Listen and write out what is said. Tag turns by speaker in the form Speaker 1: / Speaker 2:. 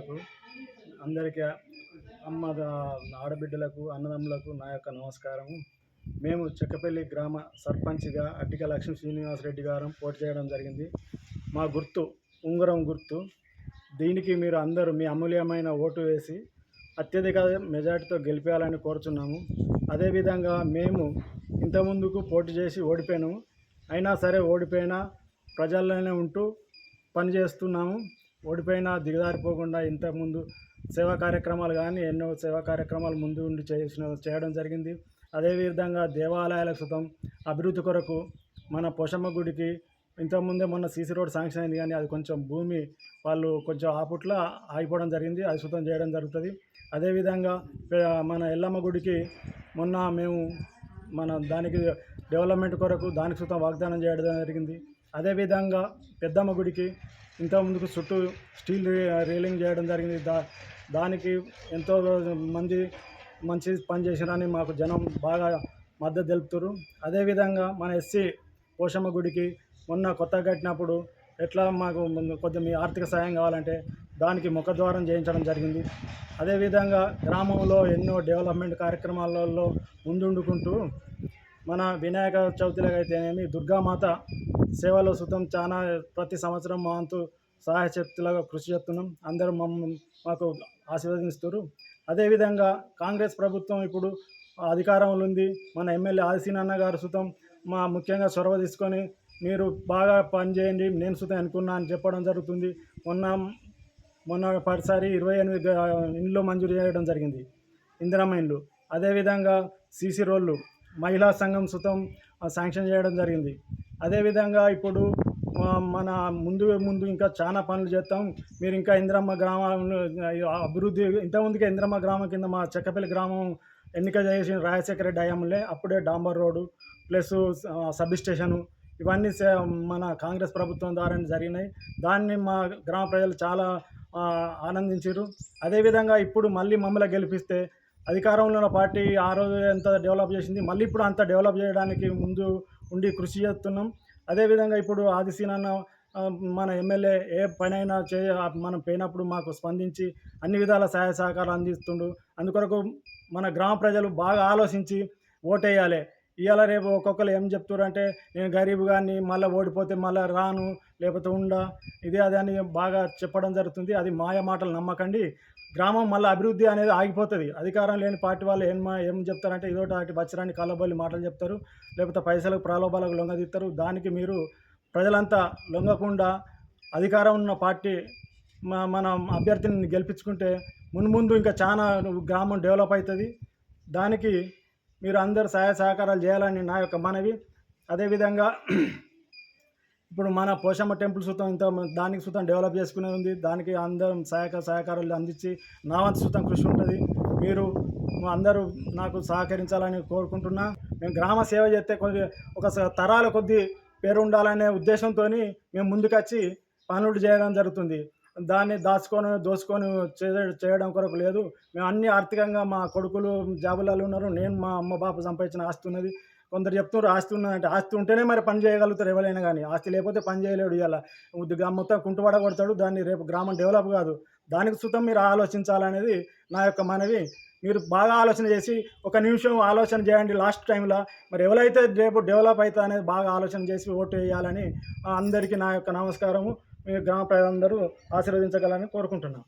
Speaker 1: ప్రజలకు అందరికీ అమ్మ ఆడబిడ్డలకు అన్నదమ్ములకు నా యొక్క నమస్కారము. మేము చెక్కపల్లి గ్రామ సర్పంచ్గా అడ్డిక లక్ష్మీ శ్రీనివాసరెడ్డి గారు పోటీ చేయడం జరిగింది. మా గుర్తు ఉంగరం గుర్తు దీనికి మీరు అందరూ మీ అమూల్యమైన ఓటు వేసి అత్యధిక మెజార్టీతో గెలిపేయాలని కోరుచున్నాము. అదేవిధంగా మేము ఇంతకుముందుకు పోటీ చేసి ఓడిపోయాము అయినా సరే ఓడిపోయినా ప్రజల్లోనే ఉంటూ పనిచేస్తున్నాము. ఓడిపోయినా దిగదారిపోకుండా ఇంతకుముందు సేవా కార్యక్రమాలు కానీ ఎన్నో సేవా కార్యక్రమాలు ముందు ఉండి చేసిన చేయడం జరిగింది. అదేవిధంగా దేవాలయాల సుతం అభివృద్ధి కొరకు మన పోషమ్మ గుడికి ఇంతకుముందే మొన్న సీసీ రోడ్ శాంక్షన్ అయింది కానీ అది కొంచెం భూమి వాళ్ళు కొంచెం ఆపుట్ల ఆగిపోవడం జరిగింది. అది శుతం చేయడం జరుగుతుంది. అదేవిధంగా మన ఎల్లమ్మ గుడికి మొన్న మేము మన దానికి డెవలప్మెంట్ కొరకు దానికి సుతం వాగ్దానం చేయడం జరిగింది. అదేవిధంగా పెద్దమ్మ గుడికి ఇంత ముందుకు చుట్టూ స్టీల్ రీ- రీలింగ్ చేయడం జరిగింది. దా దానికి ఎంతో మంది మంచి పని చేసిరని మాకు జనం బాగా మద్దతు తెలుపుతారు. అదేవిధంగా మన ఎస్సీ పోషమ్మ గుడికి మొన్న కొత్తగా కట్టినప్పుడు ఎట్లా మాకు ముందు కొంచెం మీ ఆర్థిక సాయం కావాలంటే దానికి ముఖద్వారం చేయించడం జరిగింది. అదేవిధంగా గ్రామంలో ఎన్నో డెవలప్మెంట్ కార్యక్రమాలలో ముందుండుకుంటూ మన వినాయక చవితిలో అయితేనేమి దుర్గామాత సేవలో సుతం చాలా ప్రతి సంవత్సరం మా వంతు సహాయ శక్తులుగా కృషి చేస్తున్నాం. అందరూ మమ్మల్ని మాకు ఆశీర్వదిస్తారు అదేవిధంగా కాంగ్రెస్ ప్రభుత్వం ఇప్పుడు అధికారంలో ఉంది. మన ఎమ్మెల్యే ఆదిశీనన్న గారు సుతం మా ముఖ్యంగా చొరవ తీసుకొని మీరు బాగా పనిచేయండి నేను సుతం అనుకున్నా అని చెప్పడం జరుగుతుంది. మొన్న మొన్న పదిసారి ఇరవై ఎనిమిది ఇండ్లు మంజూరు చేయడం జరిగింది. ఇందిరమ్మ ఇండ్లు. అదేవిధంగా సీసీ రోడ్లు. మహిళా సంఘం సుతం శాంక్షన్ చేయడం జరిగింది. అదేవిధంగా ఇప్పుడు మన ముందు ముందు ఇంకా చాలా పనులు చేస్తాం. మీరు ఇంకా ఇందిరమ్మ గ్రామం అభివృద్ధి ఇంతకుముందుకే ఇందిరమ్మ గ్రామం కింద మా చెక్కపల్లి గ్రామం ఎన్నిక చేసిన రాజశేఖర రెడ్డి హయాంలో అప్పుడే డాంబర్ రోడ్డు ప్లస్ సబ్ స్టేషను ఇవన్నీ సే- మన కాంగ్రెస్ ప్రభుత్వం ద్వారా జరిగినాయి. దాన్ని మా గ్రామ ప్రజలు చాలా ఆనందించారు అదేవిధంగా ఇప్పుడు మళ్ళీ మమ్మల్ని గెలిపిస్తే అధికారంలో ఉన్న పార్టీ ఆ రోజు ఎంత డెవలప్ చేసింది మళ్ళీ ఇప్పుడు అంత డెవలప్ చేయడానికి ముందు ఉండి కృషి చేస్తున్నాం. అదేవిధంగా ఇప్పుడు ఆదిశీనాన్న మన ఎమ్మెల్యే ఏ పనైనా చే మనం పోయినప్పుడు మాకు స్పందించి అన్ని విధాల సహాయ సహకారాలు అందిస్తుండు. అందుకొరకు మన గ్రామ ప్రజలు బాగా ఆలోచించి ఓటేయాలి. ఇవాళ రేపు ఒక్కొక్కరు ఏం చెప్తారు అంటే నేను గరీబ్ కానీ మళ్ళీ ఓడిపోతే మళ్ళీ రాను లేకపోతే ఉండా. ఇదే అదే అని బాగా చెప్పడం జరుగుతుంది. అది మాయ మాటలు నమ్మకండి. గ్రామం మళ్ళీ అభివృద్ధి అనేది ఆగిపోతుంది. అధికారం లేని పార్టీ వాళ్ళు ఏం మా- ఏం చెప్తారంటే ఇదోటి అటు బచ్చరాని కళ్ళబొల్లి మాటలు చెప్తారు లేకపోతే పైసలకు ప్రలోభాలకు లొంగదీస్తారు దానికి మీరు ప్రజలంతా లొంగకుండా అధికారం ఉన్న పార్టీ మా మన అభ్యర్థిని గెలిపించుకుంటే మున్ముందు ఇంకా చాలా గ్రామం డెవలప్ అవుతుంది. దానికి మీరు అందరు సహాయ సహకారాలు చేయాలని నా యొక్క మనవి. అదేవిధంగా ఇప్పుడు మన పోషమ్మ టెంపుల్ సుతం ఇంత దానికి సుతం డెవలప్ చేసుకునే ఉంది. దానికి అందరం సహాయక సహకారాలు అందించి నా వంతు సుతం కృషి ఉంటుంది. మీరు అందరూ నాకు సహకరించాలని కోరుకుంటున్నా. మేము గ్రామ సేవ చేస్తే కొద్ది ఒక స- తరాల కొద్ది పేరు ఉండాలనే ఉద్దేశంతో మేము ముందుకొచ్చి పనులు చేయడం జరుగుతుంది. దాన్ని దాచుకొని దోచుకొని చేయడం కొరకు లేదు. మేము అన్ని ఆర్థికంగా మా కొడుకులు జాబులలో ఉన్నారు. నేను మా అమ్మ బాప సంపాదించిన ఆస్తి ఉన్నది. కొందరు చెప్తున్నారు ఆస్తి ఉన్నదంటే ఆస్తి ఉంటేనే మరి పని చేయగలుగుతారు ఎవరైనా కానీ. ఆస్తి లేకపోతే పని చేయలేడు ఇలా మొత్తం కుంటుపడ కొడతాడు. దాన్ని రేపు గ్రామం డెవలప్ కాదు. దానికి సుతం మీరు ఆలోచించాలనేది నా యొక్క మనవి. మీరు బాగా ఆలోచన చేసి ఒక నిమిషం ఆలోచన చేయండి. లాస్ట్ టైంలో మరి ఎవరైతే రేపు డెవలప్ అవుతా అనేది బాగా ఆలోచన చేసి ఓటు వేయాలని అందరికీ నా యొక్క నమస్కారము. మీ గ్రామ ప్రజలందరూ ఆశీర్వదించగలని కోరుకుంటున్నాం.